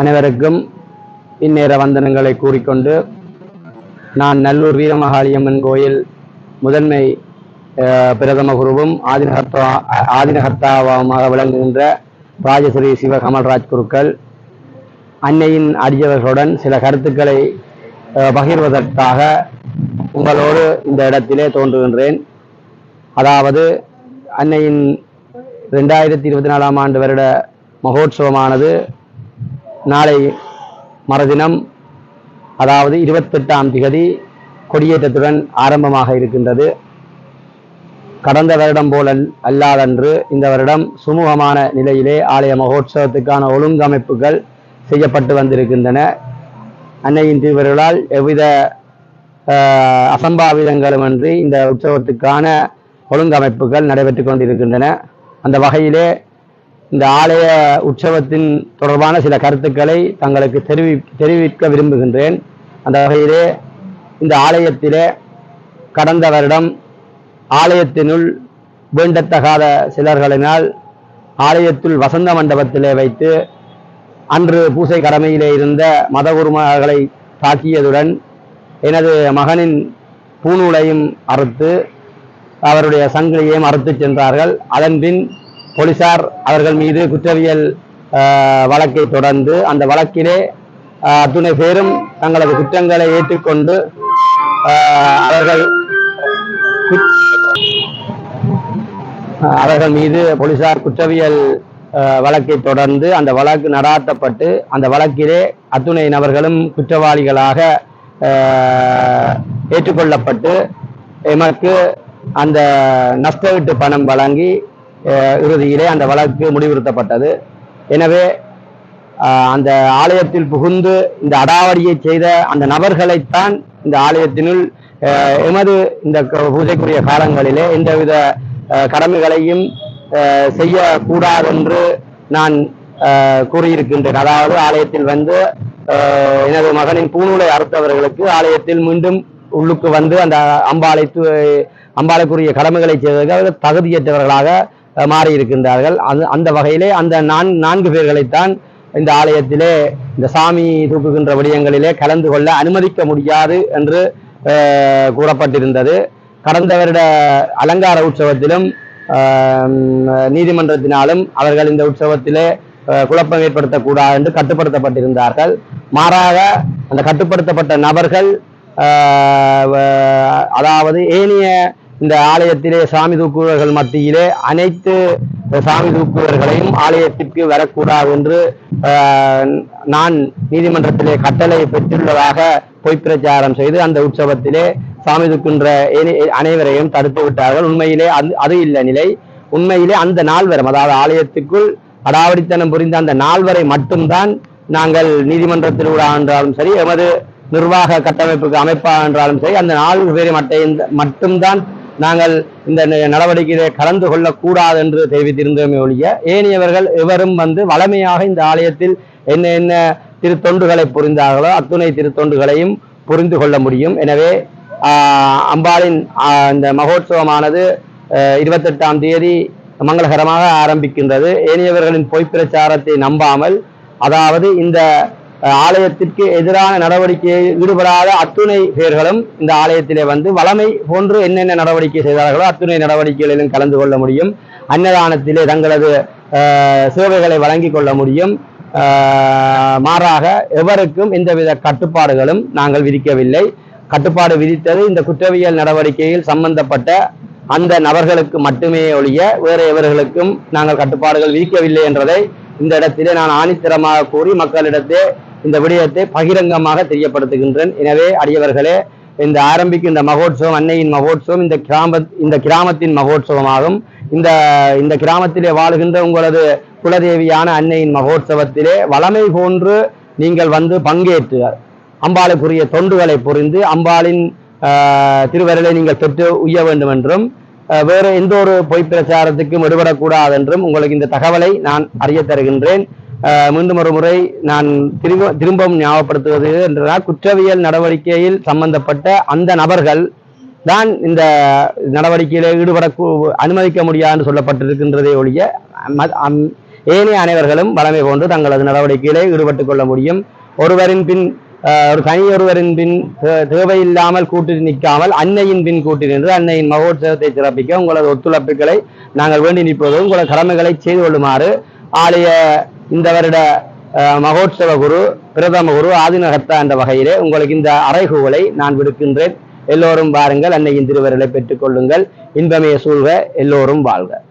அனைவருக்கும் இந்நேர வந்தனங்களை கூறிக்கொண்டு நான் நல்லூர் வீரமகாளியம்மன் கோயில் முதன்மை பிரதம குருவும் ஆதினகர்த்தா ஆதினகர்த்தாவுமாக விளங்குகின்ற ராஜஸ்ரீ சிவ கமல்ராஜ் குருக்கள் அன்னையின் அடியவர்களுடன் சில கருத்துக்களை பகிர்வதற்காக உங்களோடு இந்த இடத்திலே தோன்றுகின்றேன். அதாவது அன்னையின் ரெண்டாயிரத்தி இருபத்தி நாலாம் ஆண்டு வருட மகோத்சவமானது நாளை மறுதினம் அதாவது இருபத்தெட்டாம் திகதி கொடியேற்றத்துடன் ஆரம்பமாக இருக்கின்றது. கடந்த வருடம் போல் அல்- அல்லாதன்று இந்த வருடம் சுமூகமான நிலையிலே ஆலய மகோத்சவத்துக்கான ஒழுங்கமைப்புகள் செய்யப்பட்டு வந்திருக்கின்றன. அன்னையின் திருவருளால் எவ்வித அசம்பாவிதங்களுமின்றி இந்த உற்சவத்துக்கான ஒழுங்கமைப்புகள் நடைபெற்று கொண்டிருக்கின்றன. அந்த வகையிலே இந்த ஆலய உற்சவத்தின் தொடர்பான சில கருத்துக்களை தங்களுக்கு தெரிவி தெரிவிக்க விரும்புகின்றேன். அந்த வகையிலே இந்த ஆலயத்திலே கடந்த வருடம் ஆலயத்தினுள் வேண்டத்தகாத சிலர்களினால் ஆலயத்துள் வசந்த மண்டபத்திலே வைத்து அன்று பூசை கடமையிலே இருந்த மதகுருமார்களை தாக்கியதுடன் எனது மகனின் பூநூலையும் அறுத்து அவருடைய சங்கிலியையும் அறுத்து சென்றார்கள். அதன்பின் போலீசார் அவர்கள் மீது குற்றவியல் வழக்கை தொடர்ந்து அந்த வழக்கிலே அத்துணை பேரும் தங்களது குற்றங்களை ஏற்றுக்கொண்டு அவர்கள் அவர்கள் மீது போலீசார் குற்றவியல் வழக்கை தொடர்ந்து அந்த வழக்கு நடாத்தப்பட்டு அந்த வழக்கிலே அத்துணை நபர்களும் குற்றவாளிகளாக ஏற்றுக்கொள்ளப்பட்டு எமக்கு அந்த நஷ்டவிட்டு பணம் வழங்கி இறுதியிலே அந்த வழக்கு முடிவுறுத்தப்பட்டது. எனவே அந்த ஆலயத்தில் புகுந்து இந்த அடாவடியை செய்த அந்த நபர்களைத்தான் இந்த ஆலயத்தினுள் எமது இந்த பூஜைக்குரிய காலங்களிலே எந்தவித கடமைகளையும் செய்யக்கூடாது செய்யக்கூடாதென்று நான் கூறியிருக்கின்றேன். அதாவது ஆலயத்தில் வந்து எனது மகனின் பூநூலை அறுத்தவர்களுக்கு ஆலயத்தில் மீண்டும் உள்ளுக்கு வந்து அந்த அம்பாலை அம்பாலைக்குரிய கடமைகளை செய்வதற்கு அவர்கள் தகுதியற்றவர்களாக மாறி மாறியிருக்கின்றார்கள். அந்த அந்த வகையிலே அந்த நான் நான்கு பேர்களைத்தான் இந்த ஆலயத்திலே இந்த சாமி தூக்குகின்ற விடயங்களிலே கலந்து கொள்ள அனுமதிக்க முடியாது என்று கூறப்பட்டிருந்தது. கடந்த வருட அலங்கார உற்சவத்திலும் நீதிமன்றத்தினாலும் அவர்கள் இந்த உற்சவத்திலே குழப்பம் ஏற்படுத்தக்கூடாது என்று கட்டுப்படுத்தப்பட்டிருந்தார்கள். மாறாக அந்த கட்டுப்படுத்தப்பட்ட நபர்கள் அதாவது ஏனைய இந்த ஆலயத்திலே சாமி தூக்குவர்கள் மத்தியிலே அனைத்து சாமி தூக்குவர்களையும் ஆலயத்திற்கு வரக்கூடாது என்று ஆஹ், நான் நீதிமன்றத்திலே கட்டளை பெற்றுள்ளதாக பொய் பிரச்சாரம் செய்து அந்த உற்சவத்திலே சாமி தூக்குன்ற அனைவரையும் தடுத்து விட்டார்கள். உண்மையிலே அது அது இல்லை நிலை. உண்மையிலே அந்த நால்வரும் அதாவது ஆலயத்துக்குள் அடாவடித்தனம் புரிந்த அந்த நால்வரை மட்டும்தான் நாங்கள் நீதிமன்றத்தில் என்றாலும் சரி எமது நிர்வாக கட்டமைப்புக்கு அமைப்பா என்றாலும் சரி அந்த நான்கு பேரை மட்டும் மட்டும்தான் நாங்கள் இந்த நடவடிக்கையிலே கலந்து கொள்ளக்கூடாது என்று தெரிவித்திருந்தோமே ஒழிய ஏனையவர்கள் எவரும் வந்து வளமையாக இந்த ஆலயத்தில் என்ன என்ன திருத்தொண்டுகளை புரிந்தார்களோ அத்துணை திருத்தொண்டுகளையும் புரிந்து கொள்ள முடியும். எனவே அம்பாளின் இந்த மகோத்சவமானது இருபத்தெட்டாம் தேதி மங்களகரமாக ஆரம்பிக்கின்றது. ஏனையவர்களின் பொய் பிரச்சாரத்தை நம்பாமல் அதாவது இந்த ஆலயத்திற்கு எதிரான நடவடிக்கையில் ஈடுபடாத அத்துணை பேர்களும் இந்த ஆலயத்திலே வந்து வளமை போன்று என்னென்ன நடவடிக்கை செய்தார்களோ அத்துணை நடவடிக்கைகளிலும் கலந்து கொள்ள முடியும். அன்னதானத்திலே தங்களது சேவைகளை வழங்கிக் கொள்ள முடியும். மாறாக எவருக்கும் எந்தவித கட்டுப்பாடுகளும் நாங்கள் விதிக்கவில்லை. கட்டுப்பாடு விதித்தது இந்த குற்றவியல் நடவடிக்கையில் சம்பந்தப்பட்ட அந்த நபர்களுக்கு மட்டுமே ஒழிய வேறு எவர்களுக்கும் நாங்கள் கட்டுப்பாடுகள் விதிக்கவில்லை என்றதை இந்த இடத்திலே நான் ஆணித்தரமாக கூறி மக்களிடத்தே இந்த விடயத்தை பகிரங்கமாக தெரியப்படுத்துகின்றேன். எனவே அடியவர்களே இந்த ஆரம்பிக்கும் இந்த மகோத்சவம் அன்னையின் மகோத்சவம் இந்த கிராம இந்த கிராமத்தின் மகோத்சவமாகும். இந்த இந்த கிராமத்திலே வாழுகின்ற உங்களது குலதேவியான அன்னையின் மகோத்சவத்திலே வளமை போன்று நீங்கள் வந்து பங்கேற்று அம்பாளுக்குரிய தொண்டுகளை புரிந்து அம்பாளின் திருவரலை நீங்கள் பெற்று உய்ய வேண்டும் என்றும் வேறு எந்த ஒரு பொய் பிரச்சாரத்துக்கும் விடுபடக்கூடாது என்றும் உங்களுக்கு இந்த தகவலை நான் அறிய தருகின்றேன் மீண்டும் ஒரு முறை நான் திரும்ப திரும்பவும் ஞாபகப்படுத்துவது என்றால் குற்றவியல் நடவடிக்கையில் சம்பந்தப்பட்ட அந்த நபர்கள் தான் இந்த நடவடிக்கையில் ஈடுபட அனுமதிக்க முடியாது என்று சொல்லப்பட்டிருக்கின்றதே ஒழிய அம்- ஏனைய அனைவர்களும் வளமை போன்று தங்களது நடவடிக்கையிலே ஈடுபட்டு கொள்ள முடியும். ஒருவரின் பின் ஒரு தனி ஒருவரின் பின் தே- தேவையில்லாமல் கூட்டி நிற்காமல் அன்னையின் பின் கூட்டி நின்று அன்னையின் மகோத்சவத்தை சிறப்பிக்க உங்களது ஒத்துழைப்புகளை நாங்கள் வேண்டி நிற்பது உங்களது கடமைகளை செய்து கொள்ளுமாறு ஆலய இந்த வருட மகோத்சவ குரு பிரதம குரு ஆதிநகத்தா என்ற வகையிலே உங்களுக்கு இந்த அறைகூவலை நான் விடுக்கின்றேன். எல்லோரும் வாருங்கள் அன்னையின் திருவருளை பெற்றுக்கொள்ளுங்கள். இன்பமையை சூழ்க எல்லோரும் வாழ்க.